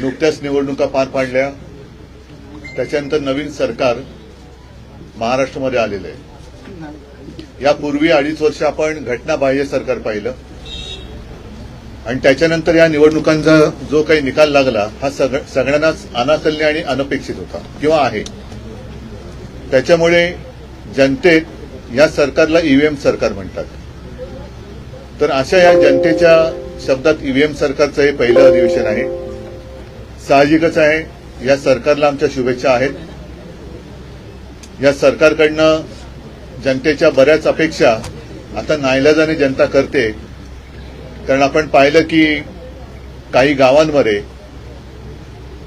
नुकत्याच निवडणुका पार पाडल्या. त्याच्यानंतर नवीन सरकार महाराष्ट्रामध्ये आलेलं आहे. यापूर्वी अडीच वर्ष आपण घटनाबाह्य सरकार पाहिलं. आणि त्याच्यानंतर या निवडणुकांचा जो काही निकाल लागला हा सग सगळ्यांनाच अनाकल्य आणि अनपेक्षित होता किंवा आहे. त्याच्यामुळे जनतेत या सरकारला ईव्हीएम सरकार म्हणतात. तर अशा या जनतेच्या शब्दात ईव्हीएम सरकारचं हे पहिलं अधिवेशन आहे. साहजिकच आहे. या सरकारला आमच्या शुभेच्छा आहेत. या सरकारकडनं जनतेच्या बऱ्याच अपेक्षा आता नाईलाजाने जनता करते. कारण आपण पाहिलं की काही गावांमध्ये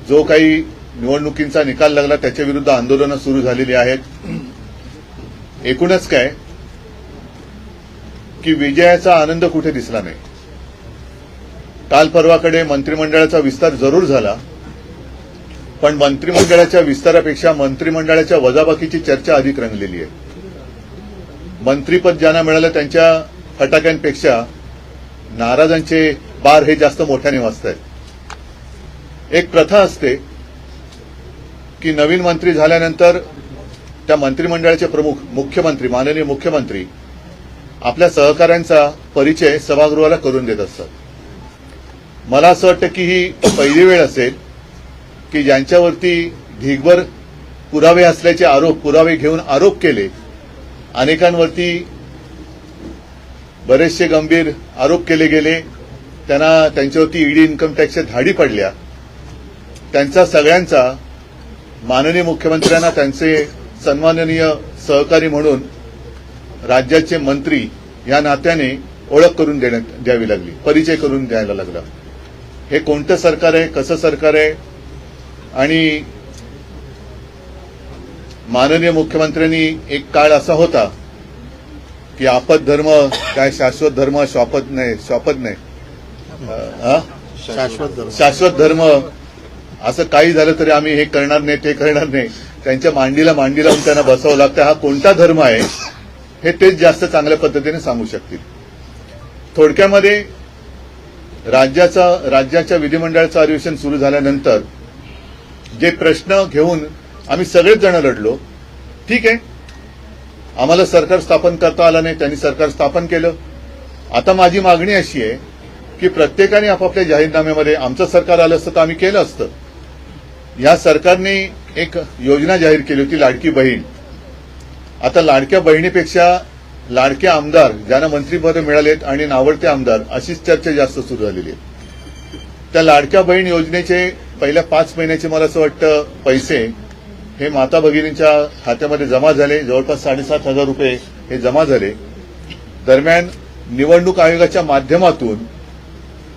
जो काही निवडणुकींचा निकाल लागला त्याच्या विरुद्ध आंदोलनं सुरू झालेली आहेत. एकूणच काय? की विजयाचा आनंद कुठे दिसला नाही. काल परवाकडे मंत्रिमंडळाचा विस्तार जरूर झाला. पण मंत्रिमंडळाच्या विस्तारापेक्षा मंत्रिमंडळाच्या वजाबाकीची चर्चा अधिक रंगलेली आहे. मंत्रीपद ज्यांना मिळालं त्यांच्या फटाक्यांपेक्षा नाराजांचे बार हे जास्त मोठ्याने वाचत आहेत. एक प्रथा असते की नवीन मंत्री झाल्यानंतर त्या मंत्रिमंडळाचे प्रमुख मुख्यमंत्री माननीय मुख्यमंत्री आपल्या सहकाऱ्यांचा परिचय सभागृहाला करून देत असतात. मला असं वाटतं की ही पहिली वेळ असेल की ज्यांच्यावरती ढिगभर पुरावे असल्याचे आरोप पुरावे घेऊन आरोप केले अनेकांवरती बरेचसे गंभीर आरोप केले गेले. त्यांना त्यांच्यावरती ईडी इन्कम टॅक्सच्या धाडी पडल्या. त्यांचा सगळ्यांचा माननीय मुख्यमंत्र्यांना त्यांचे सन्माननीय सहकारी म्हणून राज्याचे मंत्री या नात्याने ओळख करून देण्यात द्यावी लागली परिचय करून द्यायला लागला. हे कोणतं सरकार आहे कसं सरकार आहे आणि माननीय मुख्यमंत्र्यांनी एक काळ असा होता की आपत धर्म काय शाश्वत धर्म श्वापत नाही श्वापत नाही. अं? शाश्वत धर्म. शाश्वत धर्म. असं काही झालं तरी आम्ही हे करणार नाही ते करणार नाही. त्यांच्या मांडीला मांडी लावून त्यांना बसावं लागतं. हा कोणता धर्म आहे हे तेच जास्त चांगल्या पद्धतीने सांगू शकतील. थोडक्यामध्ये राज्याचा राज्याच्या विधिमंडळाचं अधिवेशन सुरू झाल्यानंतर जे प्रश्न घेऊन आम्ही सगळेच जण लढलो ठीक आहे. आम्हाला सरकार स्थापन करता आलं नाही त्यांनी सरकार स्थापन केलं. आता माझी मागणी अशी आहे की प्रत्येकाने आपापल्या जाहीरनाम्यामध्ये आमचं सरकार आलं असतं तर आम्ही केलं असतं. या सरकारने एक योजना जाहीर केली होती लाडकी बहीण. आता लाडक्या बहिणीपेक्षा लाडके आमदार ज्यांना मंत्रीपद मिळालेत आणि नावडते आमदार अशीच चर्चा जास्त सुरू झालेली आहे. त्या लाडक्या बहीण योजनेचे पहिल्या पाच महिन्याचे मला असं वाटतं पैसे हे माता भगिनींच्या खात्यामध्ये जमा झाले. जवळपास साडेसात हजार रुपये हे जमा झाले. दरम्यान निवडणूक आयोगाच्या माध्यमातून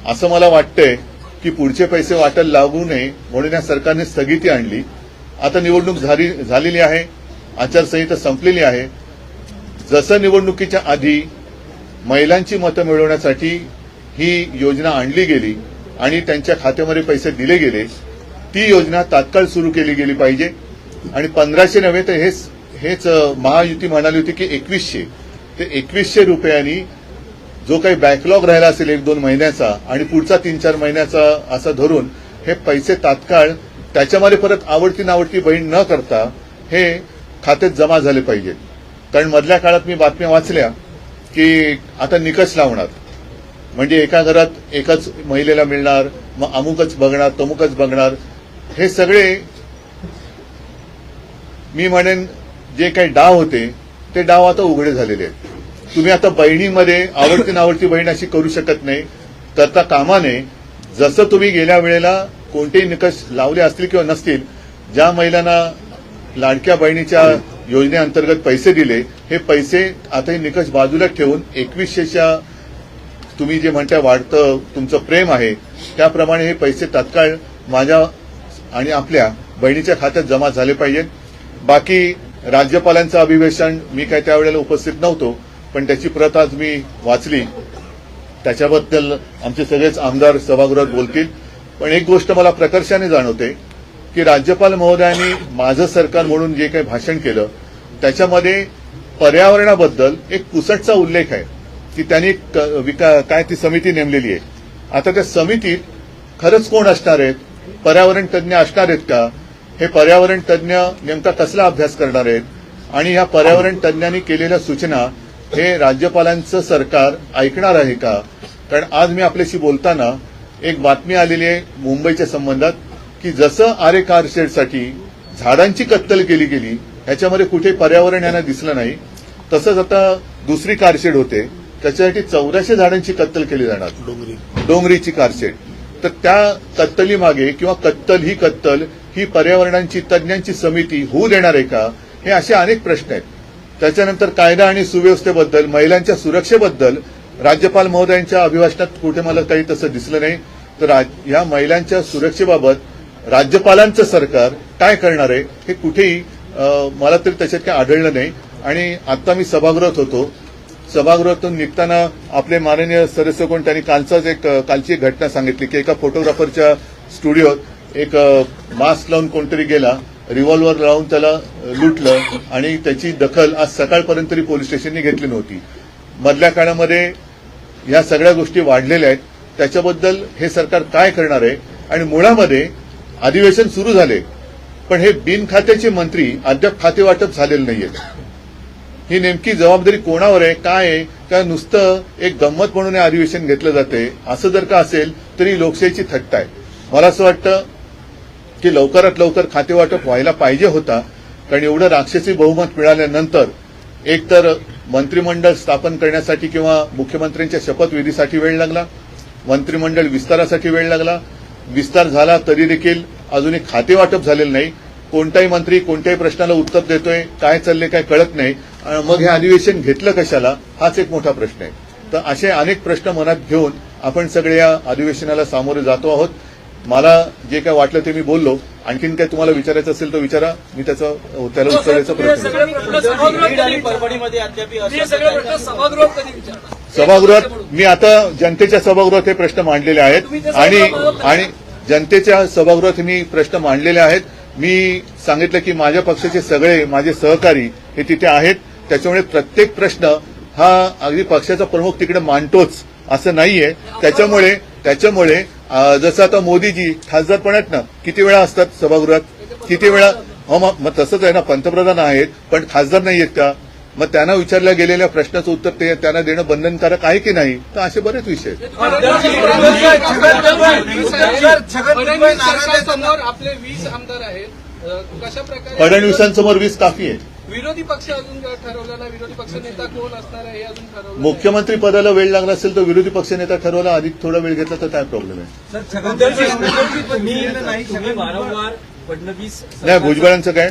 असं मला वाटतंय की पुढचे पैसे वाटल लागू नये म्हणून या सरकारने स्थगिती आणली. आता निवडणूक झाली झालेली आहे. आचारसंहिता संपलेली आहे. जसं निवडणुकीच्या आधी महिलांची मतं मिळवण्यासाठी ही योजना आणली गेली आणि त्यांच्या खात्यामध्ये पैसे दिले गेले ती योजना तात्काळ सुरू केली गेली पाहिजे. आणि पंधराशे नव्हे तर हेच हेच महायुती म्हणाली होती की एकवीसशे. ते एकवीसशे रुपयांनी जो काही बॅकलॉग राहिला असेल एक दोन महिन्याचा आणि पुढचा तीन चार महिन्याचा असं धरून हे पैसे तात्काळ त्याच्यामध्ये परत आवडती नावडती बहीण न करता हे खात्यात जमा झाले पाहिजेत. कारण मधल्या काळात मी बातम्या वाचल्या की आता निकष लावणार. म्हणजे एका घरात एकाच महिलेला मिळणार मग अमुकच बघणार तमुकच बघणार हे सगळे मी म्हणेन जे काही डाव होते ते डाव आता उघडे झालेले आहेत. तुम्ही आता बहिणीमध्ये आवडती नावडती बहीण अशी करू शकत नाही. करता कामाने जसं तुम्ही गेल्या वेळेला कोणतेही निकष लावले असतील किंवा नसतील ज्या महिलांना लाडक्या बहिणीच्या योजनेअंतर्गत पैसे दिले हे पैसे आता हे निकष बाजूला ठेवून एकवीसशेच्या तुम्ही जे म्हणताय वाढतं तुमचं प्रेम आहे त्याप्रमाणे हे पैसे तात्काळ माझ्या आणि आपल्या बहिणीच्या खात्यात जमा झाले पाहिजेत. बाकी राज्यपालांचं अभिवेशन मी काय त्यावेळेला उपस्थित नव्हतो पण त्याची प्रत आज मी वाचली. त्याच्याबद्दल आमचे सगळेच आमदार सभागृहात बोलतील. पण एक गोष्ट मला प्रकर्षाने जाणवते की राज्यपाल महोदयांनी माझं सरकार म्हणून जे काही भाषण केलं त्याच्यामध्ये पर्यावरणाबद्दल एक कुसटचा उल्लेख आहे. की त्यांनी क- विका- काय ती समिती नेमलेली आहे. आता त्या समितीत खरंच कोण असणार आहेत? पर्यावरण तज्ज्ञ असणार आहेत का? हे पर्यावरण तज्ज्ञ नेमका कसला अभ्यास करणार आहेत? आणि ह्या पर्यावरण तज्ज्ञांनी केलेल्या सूचना हे राज्यपालांचं सरकार ऐकणार आहे का? कारण आज मी आपल्याशी बोलताना एक बातमी आलेली आहे मुंबईच्या संबंधात की जसं आरे कारशेडसाठी झाडांची कत्तल केली गेली ह्याच्यामध्ये कुठे पर्यावरण यांना दिसलं नाही तसंच आता दुसरी कारशेड होते. त्याच्यासाठी चौदाशे झाडांची कत्तल केली जाणार. डोंगरी. डोंगरीची कारशेड तर त्या कत्तली मागे किंवा कत्तल ही कत्तल ही पर्यावरणाची तज्ज्ञांची समिती होऊ देणार आहे का? हे असे अनेक प्रश्न आहेत. त्याच्यानंतर कायदा आणि सुव्यवस्थेबद्दल महिलांच्या सुरक्षेबद्दल राज्यपाल महोदयांच्या अभिभाषणात कुठे मला काही तसं दिसलं नाही. तर या महिलांच्या सुरक्षेबाबत राज्यपालांचं सरकार काय करणार आहे हे कुठेही मला तरी त्याच्यात काही आढळलं नाही. आणि आता मी सभागृहात होतो. सभागृहातून निघताना आपले माननीय सदस्य कोण त्यांनी कालचाच एक कालची एक घटना सांगितली की एका फोटोग्राफरच्या स्टुडिओत एक मास्क लावून कोणतरी गेला रिव्हॉल्व्हर लावून त्याला लुटलं आणि त्याची दखल आज सकाळपर्यंत तरी पोलीस स्टेशननी घेतली नव्हती. मधल्या काळामध्ये या सगळ्या गोष्टी वाढलेल्या आहेत. त्याच्याबद्दल हे सरकार काय करणार आहे? आणि मुळामध्ये अधिवेशन सुरू झाले पण हे बिनखात्याचे मंत्री अद्याप खाते वाटप झालेले नाहीयेत. ही नेमकी जबाबदारी कोणावर आहे काय आहे? का नुसतं एक गंमत म्हणून हे अधिवेशन घेतलं जाते. असं जर का असेल तरी लोकशाहीची थट्टा आहे. मला असं वाटतं की लवकरात लवकर खातेवाटप व्हायला पाहिजे होता. कारण एवढं राक्षसी बहुमत मिळाल्यानंतर एकतर मंत्रिमंडळ स्थापन करण्यासाठी किंवा मुख्यमंत्र्यांच्या शपथविधीसाठी वेळ लागला मंत्रिमंडळ विस्तारासाठी वेळ लागला. विस्तार झाला तरी देखील अजूनही खातेवाटप झालेलं नाही. कोणताही मंत्री कोणत्याही प्रश्नाला उत्तर देतोय काय चाललंय काय कळत नाही. मग हे अधिवेशन घेतलं कशाला हाच एक मोठा प्रश्न आहे. तर असे अनेक प्रश्न मनात घेऊन आपण सगळे या अधिवेशनाला सामोरे जातो आहोत. मला जे काय वाटलं ते मी बोललो. आणखीन काय तुम्हाला विचारायचं असेल तर विचारा. मी त्याचं त्याला उत्तर द्यायचा प्रयत्न करेन. सगळे प्रश्न सभागृहात हे मी आता जनतेच्या सभागृहात हे प्रश्न मांडलेले आहेत. आणि जनतेच्या सभागृहात मी प्रश्न मांडलेले आहेत. मी सांगितलं की माझ्या पक्षाचे सगळे माझे सहकारी हे तिथे आहेत. त्याच्यामुळे प्रत्येक प्रश्न हा अगदी पक्षाचा प्रमुख तिकडे मांडतोच असं नाहीये. त्याच्यामुळे त्याच्यामुळे जसं आता मोदीजी खासदारपणात ना किती वेळा असतात सभागृहात? किती वेळा? हो मग तसंच आहे ना पंतप्रधान आहेत पण खासदार नाही आहेत का मग त्यांना विचारल्या गेलेल्या प्रश्नाचं उत्तर ते त्यांना देणं बंधनकारक आहे की नाही? तर असे बरेच विषय फडणवीसांसमोर वीस काफी आहे विरोधी पक्ष अजून ठरवलेला विरोधी पक्ष नेता कोण असणार आहे हे अजून ठरवलं. मुख्यमंत्री पदाला वेळ लागला असेल तर विरोधी पक्षनेता ठरवला. अधिक थोडा वेळ घेतला तर काय प्रॉब्लेम आहे? वारंवार फडणवीस नाही भुजबळांचं काय?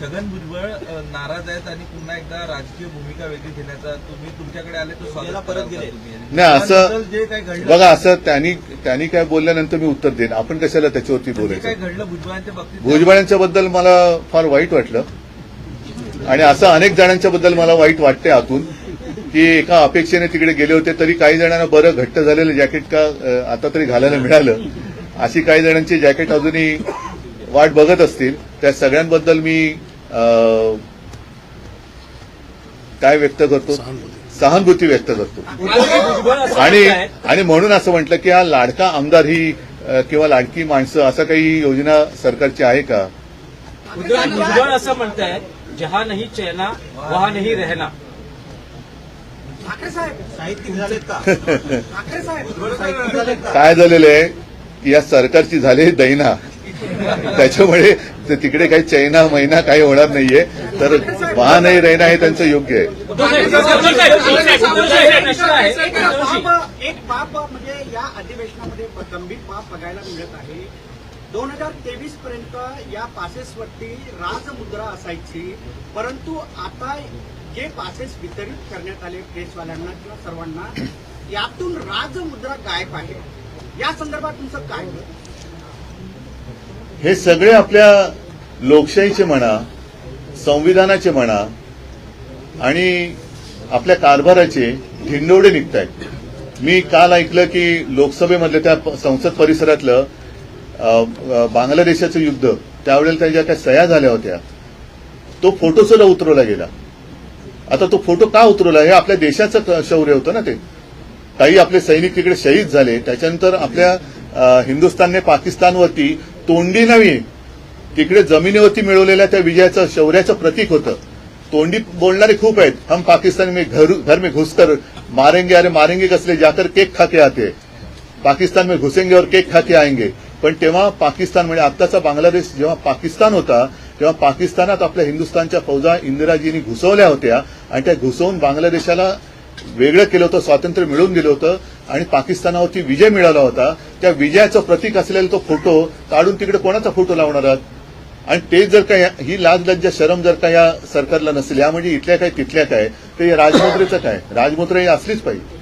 छगन भुजबळ नाराज आहेत आणि पुन्हा एकदा राजकीय भूमिका वेगळी घेण्याचा तुम्ही तुमच्याकडे आले तर स्वागत याला परत गेले. तुम्ही? नाही असं जे काही घडलं बघा असं त्यांनी त्यांनी काय बोलल्यानंतर मी उत्तर देईन. आपण कशाला त्याच्यावरती जे काही बोलायचं घडलं भुजबळांच्या बाबतीत? भुजबळांच्या बद्दल मला फार वाईट वाटलं. आणि असं अनेक जणांच्या बद्दल मला वाईट वाटते आतून की एका अपेक्षेने तिकडे गेले होते तरी काही जणांना बरं घट्ट झालेलं जॅकेट का आता तरी घालायला मिळालं. अशी काही जणांची जॅकेट अजूनही वाट बघत असतील. त्या सगळ्यांबद्दल मी काय व्यक्त करतो? सहानुभूती व्यक्त करतो. आणि आणि म्हणून असं म्हटलं की हा लाडका आमदार ही किंवा लाडकी माणसं असं काही योजना सरकारची आहे का? असं म्हणतायत जहा नाही चैना वहा नाही रहना साहित्यिक झालेत का? काय झालेलं आहे? की या सरकारची झाली दैना. त्याच्यामुळे ते तिकडे काही चैना महिना काही होणार नाहीये. तर वाह नाही रैना हे त्यांचं योग्य आहे. एक बाब म्हणजे या अधिवेशनामध्ये गंभीर बाब बघायला मिळत आहे. दोन हजार तेवीस पर्यंत या पासेसवरती राजमुद्रा असायची. परंतु आता जे पासेस वितरित करण्यात आले प्रेसवाल्यांना किंवा सर्वांना यातून राजमुद्रा गायब आहे. या संदर्भात तुमचं काय हे सगळे आपल्या लोकशाहीचे म्हणा संविधानाचे म्हणा आणि आपल्या कारभाराचे ढिंडोडे निघत आहेत मी काल ऐकलं की लोकसभेमधलं त्या संसद परिसरातलं बांगलादेशाचं युद्ध त्यावेळेला त्या ज्या काही सह्या झाल्या होत्या तो फोटो सुद्धा उतरवला गेला. आता तो फोटो का उतरवला? हे आपल्या देशाचं शौर्य होतं ना ते. काही आपले सैनिक तिकडे शहीद झाले त्याच्यानंतर आपल्या हिंदुस्थानने पाकिस्तानवरती तोंडी नव्हे तिकडे जमिनीवरती मिळवलेल्या त्या विजयाचं शौर्याचं प्रतीक होतं. तोंडी बोलणारे खूप आहेत. हम पाकिस्तान में घर घर में घुसकर मारेंगे अरे मारेंगे कसले? जाकर केक खाके आते. पाकिस्तान में घुसेंगे और केक खाके आएंगे. पण तेव्हा पाकिस्तान म्हणजे आत्ताचा बांगलादेश जेव्हा पाकिस्तान होता तेव्हा पाकिस्तानात आपल्या हिंदुस्थानच्या फौजा इंदिराजींनी घुसवल्या होत्या आणि त्या घुसवून बांगलादेशाला वेगळं केलं होतं स्वातंत्र्य मिळवून दिलं होतं आणि पाकिस्तानावरती विजय मिळाला होता. त्या विजयाचं प्रतीक असलेला तो फोटो काढून तिकडे कोणाचा फोटो लावणार आहात? आणि ते जर का ही लाज लज्जा शरम जर का या सरकारला नसेल या म्हणजे इथल्या काय तिथल्या काय तर या राजमुद्रेचं काय? राजमुद्रा ही असलीच पाहिजे.